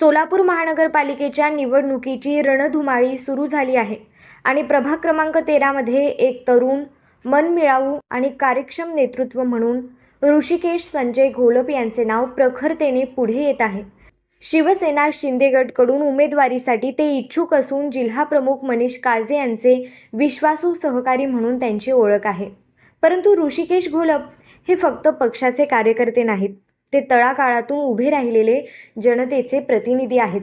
सोलापूर महानगरपालिकेच्या निवडणुकीची रणधुमाळी सुरू झाली आहे आणि प्रभाग क्रमांक तेरामध्ये एक तरुण मनमिळावू आणि कार्यक्षम नेतृत्व म्हणून ऋषिकेश संजय घोलप यांचे नाव प्रखरतेने पुढे येत आहे. शिवसेना शिंदेगडकडून उमेदवारीसाठी ते इच्छुक असून जिल्हाप्रमुख मनीष काळजे यांचे विश्वासू सहकारी म्हणून त्यांची ओळख आहे. परंतु ऋषिकेश घोलप हे फक्त पक्षाचे कार्यकर्ते नाहीत. ते तळागाळातून उभे राहिलेले जनतेचे प्रतिनिधी आहेत.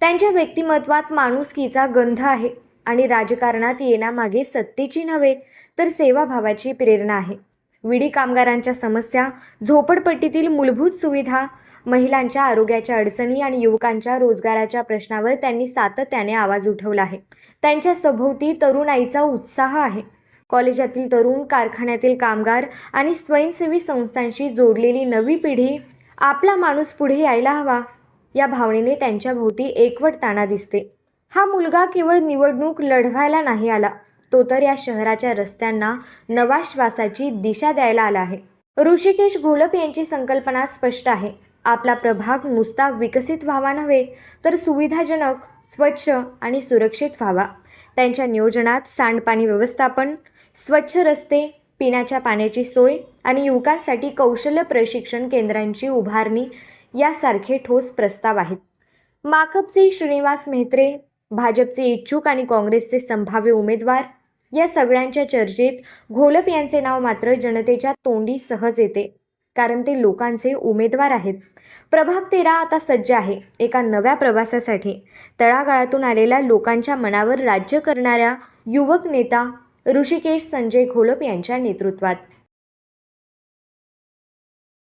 त्यांच्या व्यक्तिमत्वात माणुसकीचा गंध आहे आणि राजकारणात येण्यामागे सत्तेची नव्हे तर सेवाभावाची प्रेरणा आहे. विडी कामगारांच्या समस्या झोपडपट्टीतील मूलभूत सुविधा महिलांच्या आरोग्याच्या अडचणी आणि युवकांच्या रोजगाराच्या प्रश्नावर त्यांनी सातत्याने आवाज उठवला आहे. त्यांच्या सभोवती तरुणाईचा उत्साह आहे. कॉलेजातील तरुण कारखान्यातील कामगार आणि स्वयंसेवी संस्थांशी जोडलेली नवी पिढी आपला माणूस पुढे यायला हवा या भावनेने त्यांच्या भोवती एकवटताना दिसते. हा मुलगा केवळ निवडणूक लढवायला नाही आला तो तर या शहराच्या रस्त्यांना नवा श्वासाची दिशा द्यायला आला आहे. ऋषिकेश घोलप यांची संकल्पना स्पष्ट आहे. आपला प्रभाग नुसता विकसित व्हावा नव्हे तर सुविधाजनक स्वच्छ आणि सुरक्षित व्हावा. त्यांच्या नियोजनात सांडपाणी व्यवस्थापन स्वच्छ रस्ते पिण्याच्या पाण्याची सोय आणि युवकांसाठी कौशल्य प्रशिक्षण केंद्रांची उभारणी यासारखे ठोस प्रस्ताव आहेत. माकपचे श्रीनिवास मेहत्रे भाजपचे इच्छुक आणि काँग्रेसचे संभाव्य उमेदवार या सगळ्यांच्या चर्चेत घोलप यांचे नाव मात्र जनतेच्या तोंडी सहज येते कारण ते लोकांचे उमेदवार आहेत. प्रभाग तेरा आता सज्ज आहे एका नव्या प्रवासासाठी. तळागाळातून आलेल्या लोकांच्या मनावर राज्य करणाऱ्या युवक नेता ऋषिकेश संजय घोलप यांच्या नेतृत्वात.